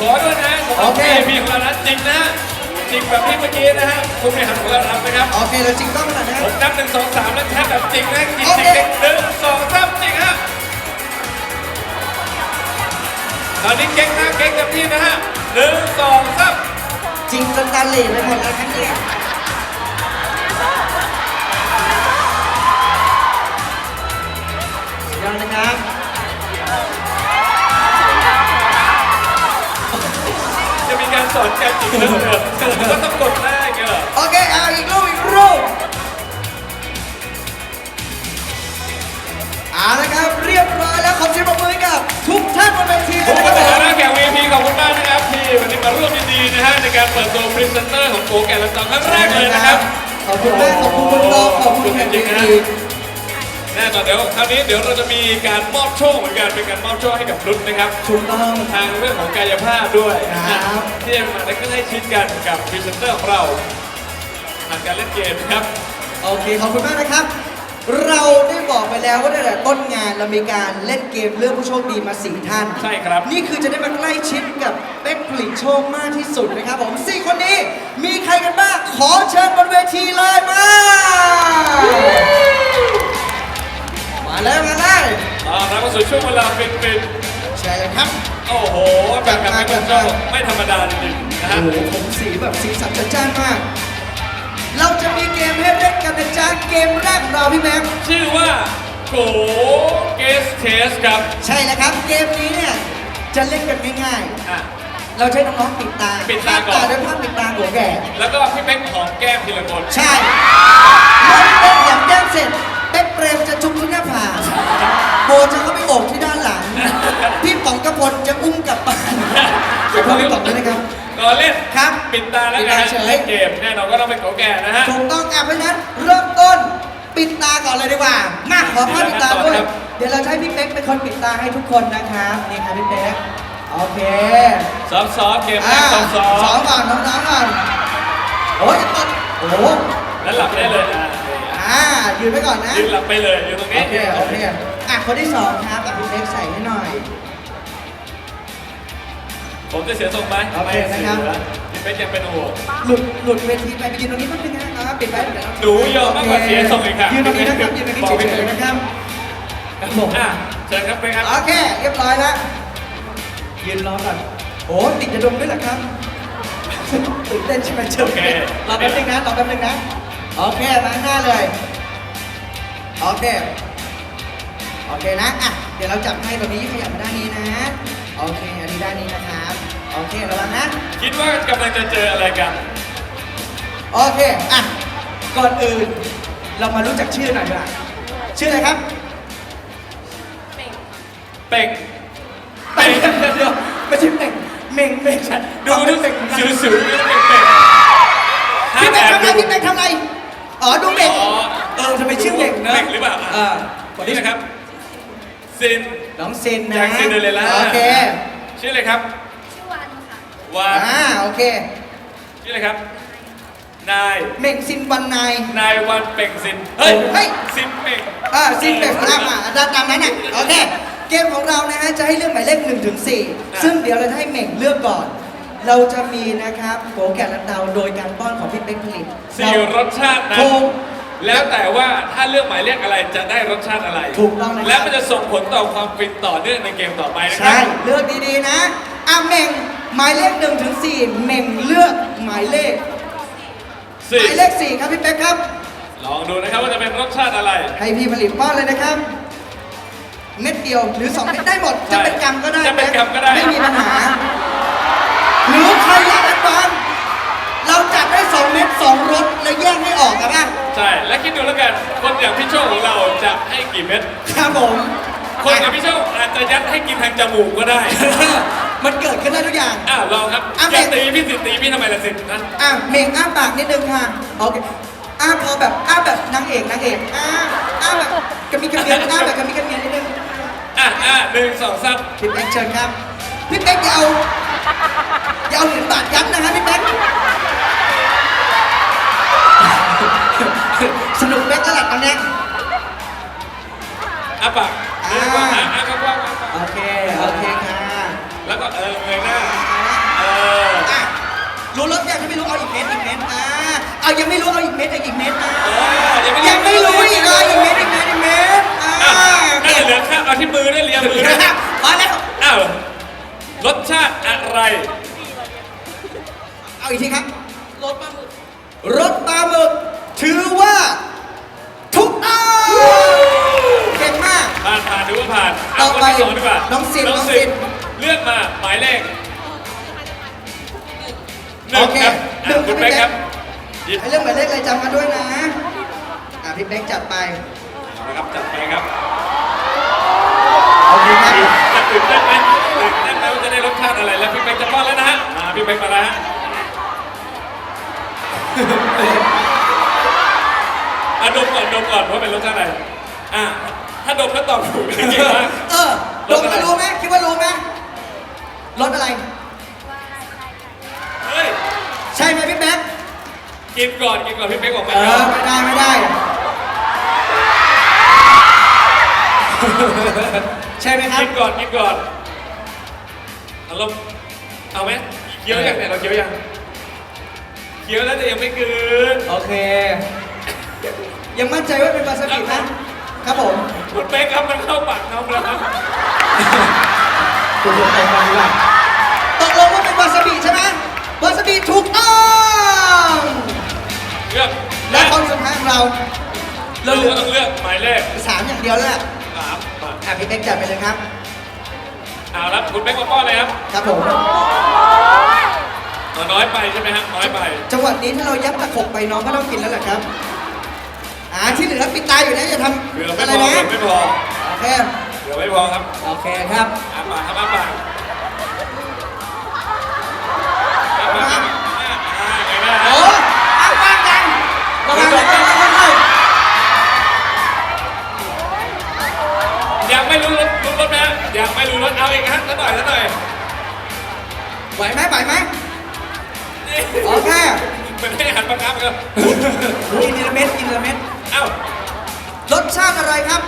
ขอด้วยนะสำหรับโอเคพี่ของเรานะจริงนะจริงแบบที่เมื่อกี้นะฮะคุณบริหารของเราทำนะครับโอเคเราจริงต้องขนาดนะผมนับหนึ่งสองสามแล้วแทบแบบจริงนะจริงโอจเคริงหนึ่งสองสามจริงฮะตอนนี้เก่งนะเก่งกับพี่นะฮะหนึ่งสองสามจริงจนตาเหล่ไปหมดแล้วครับเนี่ยยังนะครับ การสอนการจริงเรื่องเดิมก็ต้องกดหน้าอย่างเงี้ยเหรอโอเคเอาอีกรูปอีกรูปเอาละครับเรียบร้อยแล้วขอเสียงปรบมือให้กับ ทุกท่านบนเวทีทุกนะคนคในรับฐานะแขก VIP ขอบคุณมากนะครับที่วันนี้มาร่วมยินดีนะฮะในการเปิดตัวพรีเซนเตอร์ของโกแก่ละสองครั้งแรกเลยนะครับ ขอบคุณมากขอบคุณคุณตองขอบคุณแขกจริงๆนะดี แน่นอนเดี๋ยวคราวนี้เดี๋ยวเราจะมีการมอบโชคเหมือนกันเป็นการมอบโชคให้กับรุ่นนะครับถูกต้องทางเรื่องของกายภาพด้วยครับ ที่จะมาได้ใกล้ชิดกันกับพรีเซนเตอร์ของเราทางการเล่นเกมนะครับ โอเคขอบคุณมากนะครับ เราได้บอกไปแล้วว่าตั้งแต่ต้นงานเรามีการเล่นเกมเลือกผู้โชคดีมาสี่ท่านใช่ครับ นี่คือจะได้มาใกล้ชิดกับเป๊กผลิตโชคมากที่สุดนะครับผมสี่คนนี้มีใครกันบ้างขอเชิญบนเวทีเลยมา มาเลยมาเลยอ่าแล้วก็สู่ช่วงเวลาเป็นเป็นใช่เลยครับ ๆโอ้โหแบบกับเป็นโชคไม่ธรรมดาจริงๆนะฮะโอ้โหผมสีแบบสีสันจัดจ้านมาก เราจะมีเกมให้เล่นกันนะจ๊ะเกมแรกของเราพี่แม็กซ์ชื่อว่าโกเกสเทสครับใช่แล้วครับ เกมนี้เนี่ยจะเล่นกันง่ายอะ ๆ เราใช้น้องๆปิดตาปิดตาก่อน ด้วยภาพปิดตาหัวแก่ แล้วก็พี่เป๊กหอมแก้มทีละคน ใช่เมื่อเป๊กหอมแก้มเสร็จ โบจะเข้าไปโอบที่ด้านหลัง พี่ป๋องกระพลจะอุ้มกลับบ้านขอโทษพี่ป๋องด้วยนะครับก่อนเล่นครับปิดตาแล้วกันปิดฮะตาเฉยเล่นเกมแน่นอนก็ต้องเป็นโกแก่นะฮะ ถูกต้องอะเพราะฉะนั้นเริ่มต้นปิดตาก่อนเลยดีกว่า มาขอภาพปิดตาด้วย ครับ เดี๋ยวเราจะให้พี่เป๊กเป็นคนปิดตาให้ทุกคนนะครับนี่ครับพี่เป๊กโอเคซ้อมซ้อมเกมแรอ่ากซ้อมซ้อสองมก่อนน้องๆก่อนโอ้ยตดโอ้โหแล้วหลับได้เลยอะอ่ายืนไว้ก่อนนะ ยืนหลับไปเลยอยู่ตรงโอนี้เคโอเค อะคนที่สองครับอะพี่เป๊กใส่ให้หน่อย ผมจะเสียทรงไหมโอเคนะครับไม่เสียพี่เป๊กยังเป็นห่วงหลุดหลุดเวทีไปไปยืนตรงนี้แป๊บนึงนะครับปิดไว้เดี๋ยวเราหนูยอมมากกว่าเสียทรงอีกค่ะยืนตรงนี้นะครับยืนตรงนี้บอกพี่เฉยๆนะครับครับผมอะเชิญครับเป๊กครับโอเคเรียบร้อยแล้วยืนรอก่อนโอ้ติดจะดมด้วยเหรอครับตื่นเต้นใช่ไหมเชิญรอแป๊บนึงนะรอแป๊บนึงนะโอเคมาข้างหน้าเลยโอเค โอเคนะอะเดี๋ยวเราจับให้ตรงนี้ขยับมาด้านนี้นะโอเคอันนี้ด้านนี้นะครับโอเคระวังนะคิดว่ากำลังจะเจออะไรกัน โอเคอะก่อนอื่น เรามารู้จักชื่อหน่อยดีกว่าชื่ออะไรครับเป็กเป่งเดี๋ยวไม่ใช่เป่งเม่งเม่งฉันดูดูเป่งสิวสิวๆเป็กเป็กพี่เป่งทำอะไรดูพี่เป่งทำอะไรอ๋อดูเม่งอ๋อเออทำไมชื่อเม่งนะเม่งหรือเปล่าเออคนนี้นะครับ ซิน น้องซินนะจากซินเดอเรลล่า โอเคชื่ออะไรครับชื่อวันค่ะวานอ่าโอเคชื่ออะไรครับ นาย เม่งซินวันนาย นายวันเป่งซิน เฮ้ยเฮ้ย ซินเป่งอ่าซินเป่งอ่ามาตามตามนั้นน่ะโอเค เกมของเรานะฮะจะให้เลือกหมายเลข1ถึง4ซึ่งเดี๋ยวเราจะให้เม่งเลือกก่อน เราจะมีนะครับโกแก่และเตาโดยการป้อนของพี่เป๊กผลิตสี่รสชาตินะถูก แล้วแต่ว่าถ้าเลือกหมายเลขอะไรจะได้รสชาติอะไรถูกต้องนะครับ และมันจะส่งผลต่อความฟินต่อเนื่องในเกมต่อไปนะครัใช่เลือกดีๆนะอะเม่งหมายเลขหนึ่งถึงสี่เม่งเลือกหมายเลขหสี่มายเลขสี่ครับพี่เป๊กครับ ลองดูนะครับว่าจะเป็นรสชาติอะไรให้พี่ผลิตป้อนเลยนะครับ เม็ดเดียวหรือสองเม็ดได้หมดใช่จะเป็นกำก็ได้จะเป็นกำก็ได้ ไม่มีปัญหา หรือใครอยากแอดวาน กี่เม็ดครับผม คนอย่างพี่โชคอาจจะยัดให้กินทางจมูกก็ได้มันเกิดขึ้นได้ทุกอย่าง อ้าวลองครับอะจะตีพี่สิตีพี่ทำไมล่ะสินะ อะเม่งอ้าปากนิดนึงค่ะโอเคอ้าพอแบบอ้าแบบนางเอกนางเอกอ้าอ้าแบบกระมิกระเมียนอ้าแบบกระมิกระเมียนนิดนึงอะอะหนึ่งสองสามพี่เป๊กเชิญครับพี่เป๊กอย่าเอาอย่าเอาเหรียญบาทยัดนะฮะพี่เป๊กสนุกเป๊กแล้วแหละตอนเนี้ย อะปากหนึ่งกว้างอะอะกว้างกว้างกว้างโอเค โอเคค่ะแล้วก็เออเงยหน้ารู้รถยังถ้าไม่รู้เอาอีกเม็ดอีกเม็ดอ่าเอายังไม่รู้เอาอีกเม็ดเอาอีกเม็ดอ่าอ๋อยังไม่ยังไม่รู้อีกอะอีกเม็ดอีกเม็ดอีกเม็ดอ่าอะโอน่าเคจะเหลือแค่เอาที่มือได้เลียมือนะพอแล้วอ้าวรสชาติอะไร เอาอีกทีครับรถปลาหมึกรถปลาหมึกถือว่า ผ่านผ่านหรือว่าผ่านต่เอาอคนไปที่สองดีกว่าน้องซินน้องน้องซิซินนเลือกมาหมายเลขหโอนึ่งเคครับหนึ่อะงคุณครับแบ๊กครับหยิบไอ้เรื่องหมายเลขอะไรจำมาด้วยนะ อะพี่เป๊กจัดไปเอาละครับจัดไปครับโอเคครับจะตื่นเต้นไหมตื่นเต้นไหมว่าจะได้รสชาติอะไรแล้วพี่เป๊กจะป้อนแล้วนะฮะมาพี่เป๊กมาแล้วฮะอะดมก่อนดมก่อนว่าเป็นรสชาติอะไรอะ ถ้าดมแล้วตอบถูกเก่งมากเออลงมารู้ไหมคิดว่ารู้ไหมรถอะไร เฮ้ย ใช่ไหมพี่แป๊กกินก่อนกินก่อนพี่เป๊กบอกเอไม่ยออมไม่ได้ไม่ได้ ใช่ไหมครับกินก่อนกินก่อนอารมณ์เอาไหมเคี้ยวยังเนี่ยเราเคี้ยวยังเคี้ยวแล้วแต่ยังไม่กลืนโอเค ยังมั่นใจว่าเป็นวาซาบิไหม ครับผมคุณเป๊กครับมันเข้าปากน้องแล้วครับคุณไปฟังดีกว่าตกลงว่าเป็นวาซาบิใช่ไหมวาซาบิถูกต้องเลือกและคนสุดท้ายของเราเราเราเหเลืลือกอต้องเลือกหมายเลขสามอย่างเดียวแล้วแหละสามมาอะพี่เป๊กจัดไปเลยครับเอาละคุณเป๊กมาป้อนเลยครับครับผมเอาน้อยไปใช่ไหมฮะน้อยไปจังหวัดนี้ถ้าเรายัดตะขบไปน้องก็ต้องกินแล้วแหละครับ อ่าที่เหลือปิดตาอยู่นะอย่าทเหลือำไม่อะไรพอนะเหลือไม่พอโอเคเหลือไม่พอครับโอเคครับอาปากครับอาปากอาปากครับอ่าอ่าไงนะโอ้อ้าวฟังกันระวังระวังระวังระวังยังไม่รู้รสรู้รสนะยังไม่รู้รสเอาอีกครั้งสักหน่อยสักหน่อยไหวไหมไหวไหมโอเค มันให้หันปากกาไปแล้วกินทีละเม็ดกินทีละเม็ดเอ้ารสชาติ อะไรครับ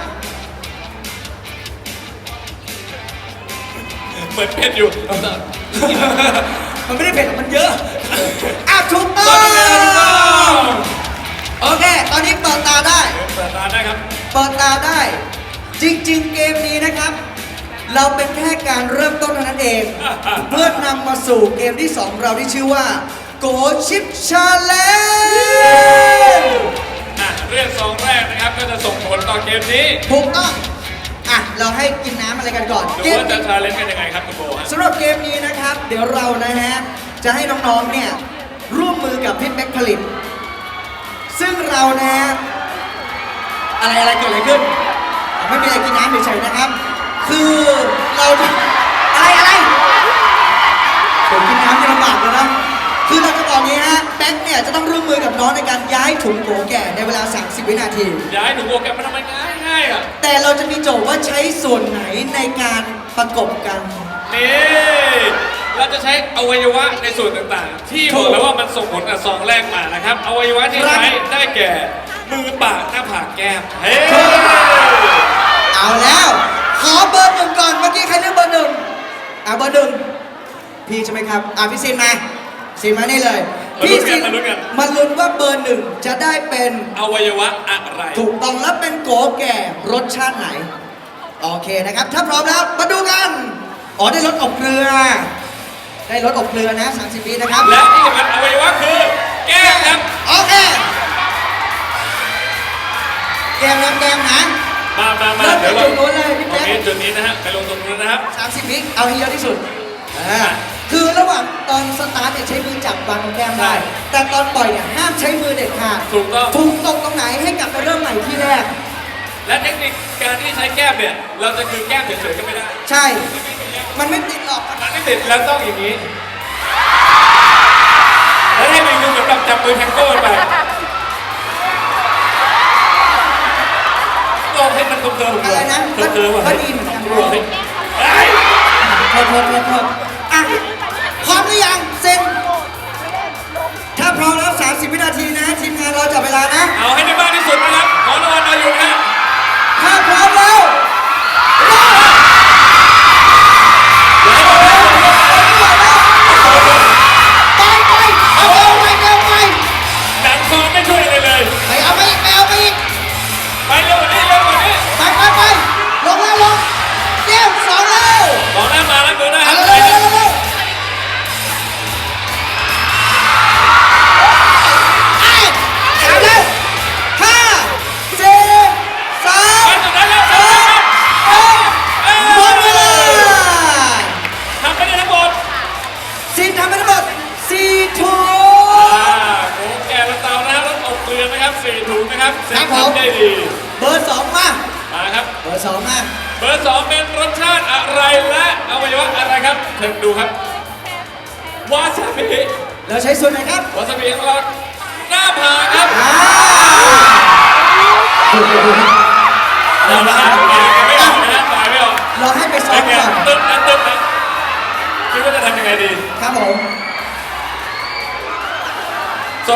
เหมือนเผ็ดอยู่มันไม่ได้เผ็ดหรอกมันเยอะอะถูกต้รอสอะไรถูกต้องงโอเค ตอนนี้เปิดตาได้ เปิดร้านได้ครับ เปิดตาได้ จริง ๆ เกมนี้นะครับ เราเป็นแค่การเริ่มต้นเท่านั้นเอง เพื่อนำมาสู่เกมที่ 2 เราที่ชื่อว่า Go Chip Challenge อะเรื่องสองแรกนะครับ ก็จะส่งผลต่อเกมนี้ถูกต้อง อะ เราให้กินน้ำอะไรกันก่อนดูเกมว่าจะนี้ชาเลนจ์กันยังไงครับคุณโบฮะสำหรับเกมนี้นะครับ เดี๋ยวเรานะฮะ จะให้น้องๆ เนี่ย ร่วมมือกับพี่เป๊กผลิต ซึ่งเรานะฮะ อะไรอะไรเกิดอะไรขึ้นอะไม่มีอะไรกินน้ำเฉยๆนะครับ คือเราจะอะไรอะไรผมกินน้ำจะลำบากเลยนะ คือเราจะบ อกอย่างนี้ฮะแบ็คเนี่ยจะต้องร่วมมือกับน้องในการย้ายถุงโกแก่ในเวลา 30 วินาที ย้ายหนูโบแกมมาทำไมง่ายง่ายๆอะแต่เราจะมีโจทย์ว่าใช้ส่วนไหนในการประกบกัน นี่เราจะใช้อวัยวะในส่วนต่างๆ ที่บอกแล้วว่ามันส่งผลกับซองแรกมานะครับ อวัยวะที่ครับใช้ได้แก่มือปากหน้าผากแก้มเฮ้ยเอาแล้ว ขอเบอร์หนึ่งก่อนเมื่อกี้ใครเลือกเบอร์หนึ่งอะเบอร์หนึ่งพี่ใช่ไหมครับอะพี่ซินมา ซินมานี่เลยพี่ซินมาลุ้นว่าเบอร์หนึ่งจะได้เป็น อวัยวะอะไร ถูกต้องแล้วเป็นโกแก่รสชาติไหน โอเคนะครับ ถ้าพร้อมแล้วมาดูกัน อ๋อได้รสอบเกลือ ได้รสอบเกลือนะ 30วินะครับ และที่สำคัญอวัยวะคือ แก้มครับโอเคแกมนะแกมนะมามามาเริ่มเดี๋ยวเราจากจุดนู้นเลยพี่โอแจ๊คเคจุดนี้นะฮะไปลงตรงนู้นนะครับ 30วิเอาให้เยอะที่สุดอ่าคือระ หว่างตอนสตาร์ทเนี่ยใช้มือจับวางตรงแก้มได้แต่ตอนปล่อยเนี่ยห้ามใช้มือเด็ดขาดถูกต้อง ถูกตกตรงไหนให้กลับไปเริ่มใหม่ที่แรก และเทคนิคการที่ใช้แก้มเนี่ย เราจะคือแก้มเฉยๆก็ไม่ได้ ใช่ มันไม่ติดหรอก มันไม่ติดแล้วต้องอย่างนี้ แล้วให้มันคือเหมือนแบบจับมือแทงโก้ไปลองให้มันตรงเติมอะไรนะตรงเติมก็ดีเหมือนกันเฮ้ยเฮ้ย โทษโทษโทษโทษอะ พร้อมหรือยังเซ็น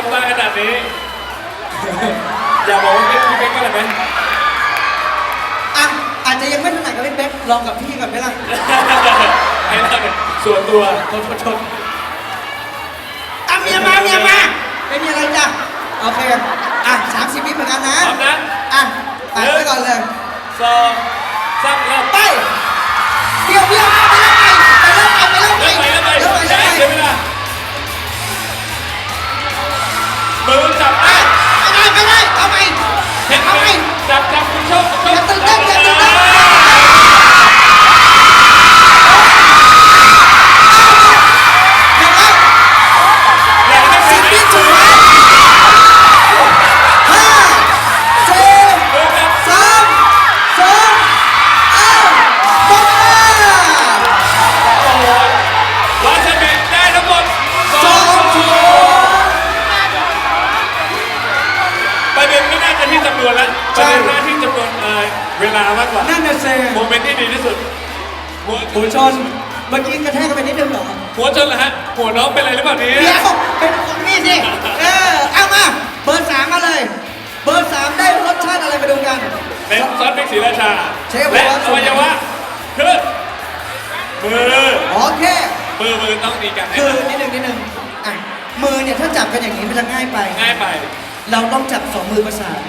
บตาขนาดนี้ อย่าบอกว่าเป็นพี่เป๊กก็เลยไหมอะอาจจะยังไม่ถนัดกับพี่เป๊กลองกับพี่ก่อนไหมล่ะให้เราเป็นส่วนตัวโทษโทษโทษอะเมียมาเมียมาไม่มีอะไรจ้ะโอเคอะสามสิบวิเหมือนกันนะพร้อมนะอะตัดไปก่อนเลยสองสามเริ่มไปเดี๋ยวเดี๋ยวไปเริ่มไปเริ่มไปเริ่มไปเริ่เริ่มมไปไปเริ่มไปอย่าเริ่มให้ไปเสียเวลา มือจับไปนะไม่ได้ไม่ได้เอาไปเห็นไหมเอาไปจับจับ วชนเหรอฮะหัวน้องเป็นอะไรหรือเปล่าเนี่ยเดี๋ยวเป็นของนี่สิ เออ เอามา เบอร์สามมาเลย เบอร์สามได้รสชาติอะไรมาดูกัน เป็นซอสพริกศรีราชาเชฟและบอกว่า อวัยวะคือมือโอเค มือมือต้องมีการคือนิดนึงนิดนึงอะ มือเนี่ยถ้าจับกันอย่างนี้มันจะง่ายไป ง่ายไป เราต้องจับสองมือประสาน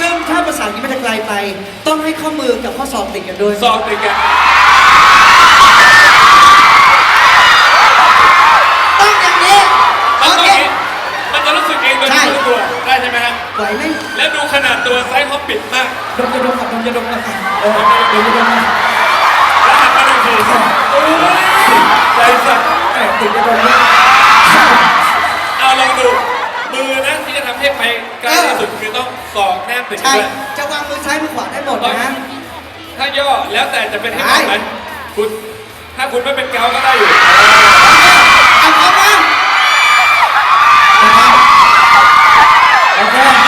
ซึ่งถ้าประสานนี้มันจะไกลไป ต้องให้ข้อมือกับข้อศอกติดกันด้วยซอกติดกัน ไหมฮะไหวไหมและดูขนาดตัวไซส์เขาปิดมากดมจะดมก่อนดมจะดมก่อนเออดมจะดมก่อนแล้วหันมาหนึ่งทีโอ้ยใจสั่นแหมติดจะดมด้วยเอาลองดูมือนะที่จะทำให้ไปใกล้ที่สุดคือต้องสอกแนบติดกันใช่ด้วยจะวางมือซ้ายมือขวาได้หมดนะ ถ้าย่อแล้วแต่จะเป็นให้ได้ไหมคุณถ้าคุณไม่เป็นเกาก็ได้อยู่เอาพร้อมนะโอเค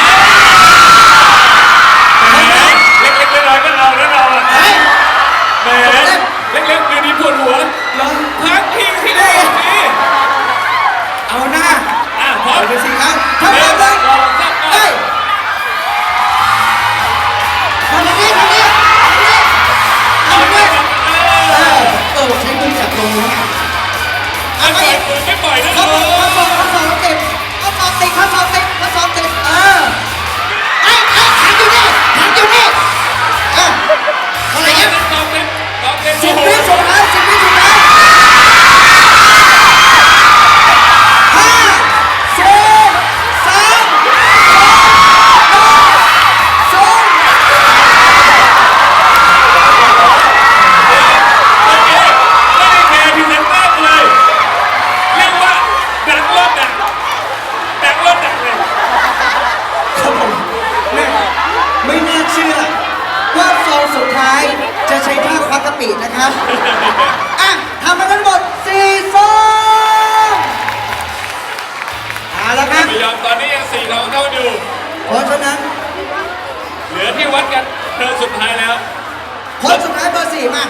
คนสุดท้ายเบอร์สี่มา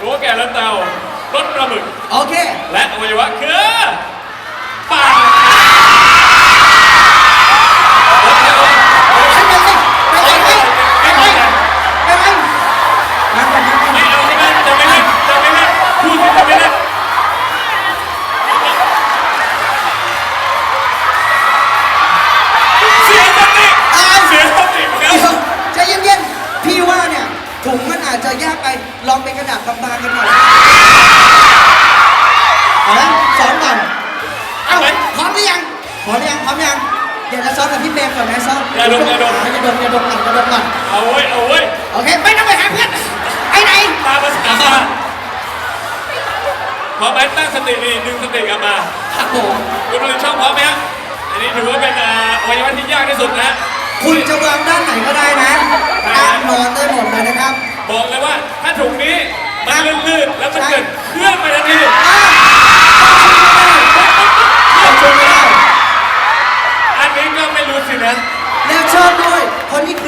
หัวแก่และเตารถปลาหมึก โอเค และอวัยวะคือปาก เอาละสอนก่อนเอ้าพร้อมหรือยังพร้อมหรือยังพร้อมยังเดี๋ยวจะซ้อมกับพี่เบมก่อนนะซ้อมอย่าดมอย่าดม อย่าดมอย่าดมก่อนอย่าดมก่อนเอาเว้ยเอาเว้ยโอเคไม่ต้องไปหาเพื่อนไปไหนตามภาษาพร้อมไหมตั้งสติดีดึงสติกลับมาครับผมคุณผลิตช่องพร้อมไหมฮะอันนี้ถือว่าเป็นอ่าอวัยวะที่ยากที่สุดนะพคุณจะวางด้านไหนก็ได้นะตั้งนอนได้หมดเลยนะครับ บอกเลยว่าถ้าถุงนี้มันลื่นๆแล้วมันเกิดเคลื่อนไปทันที ขอบคุณไม่ได้อันนี้ก็ไม่รู้สินะแล้วชอบด้วยเพราะนี่คือ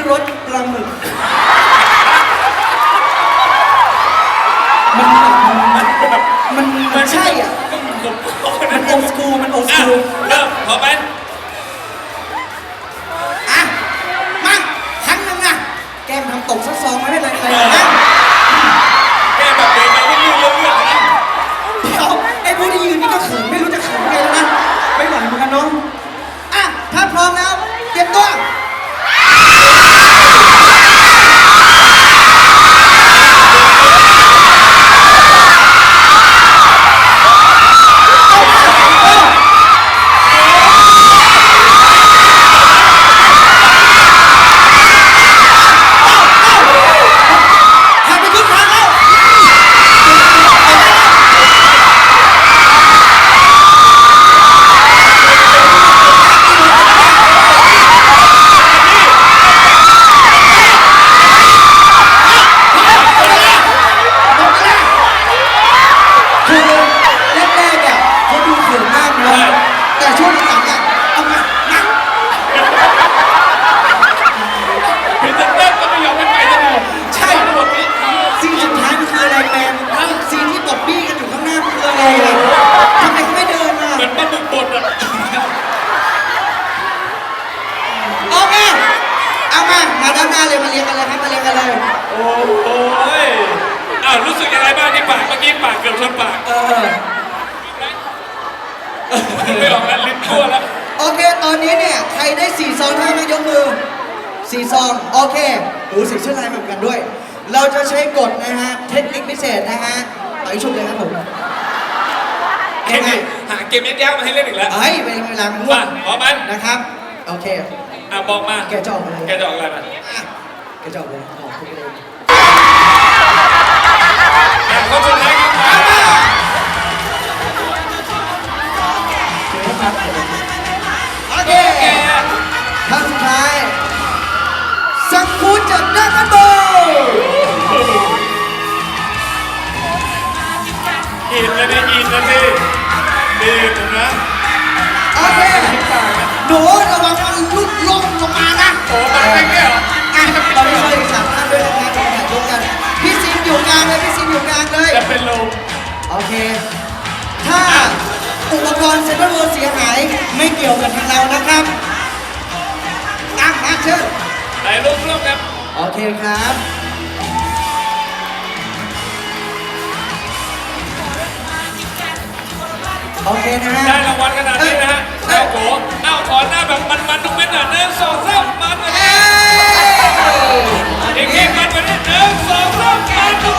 สี่ซองโอเคโอ้ใส่เสื้อลายเหมือนกันด้วย เราจะใช้กฎนะฮะเทคนิคพิเศษนะฮะไปชุบเลยครับผมเกมนี้หาเกมยากๆมาให้เล่นอีกแล้วเฮ้ยเวลาเวลาง่วมางพร้อมไหมนะครับโอเคอะบอกมาแกจะออกอะไรแกจะออกอะไรมาอะแกจะออกอะไรออกคุณไปเลยอะคนสุดท้ายครับเดี๋ยวนะครับ สังคูจากดักกันโบอินนะนี่อินนะสิดีนะโอเคหนูระวังมันลุกลงลงมานะโอ้มาเป็นแค่เหรออะเราไม่ช่วยสามท่านด้วยนะครับเราถ่ายกันพี่ซิมอยู่กลางเลยพี่ซิมอยู่กลางเลยจะเป็นลมโอเค ถ้าอุปกรณ์เซ็นทรัลเวิลด์เสียหายไม่เกี่ยวกับทางเรานะครับ ตั้งมาเชิญายรูปร่วมครับ โอเคครับ โอเคนะฮะได้รางวัลขนาดนี้นะฮะเอาโกเอาขอหน้าแบบมันๆทุกเม็ดหน่อยหนึ่งสองสามมันเลยเอ้ยอีกทีมันไปนี่หนึ่งสองสามมันทุก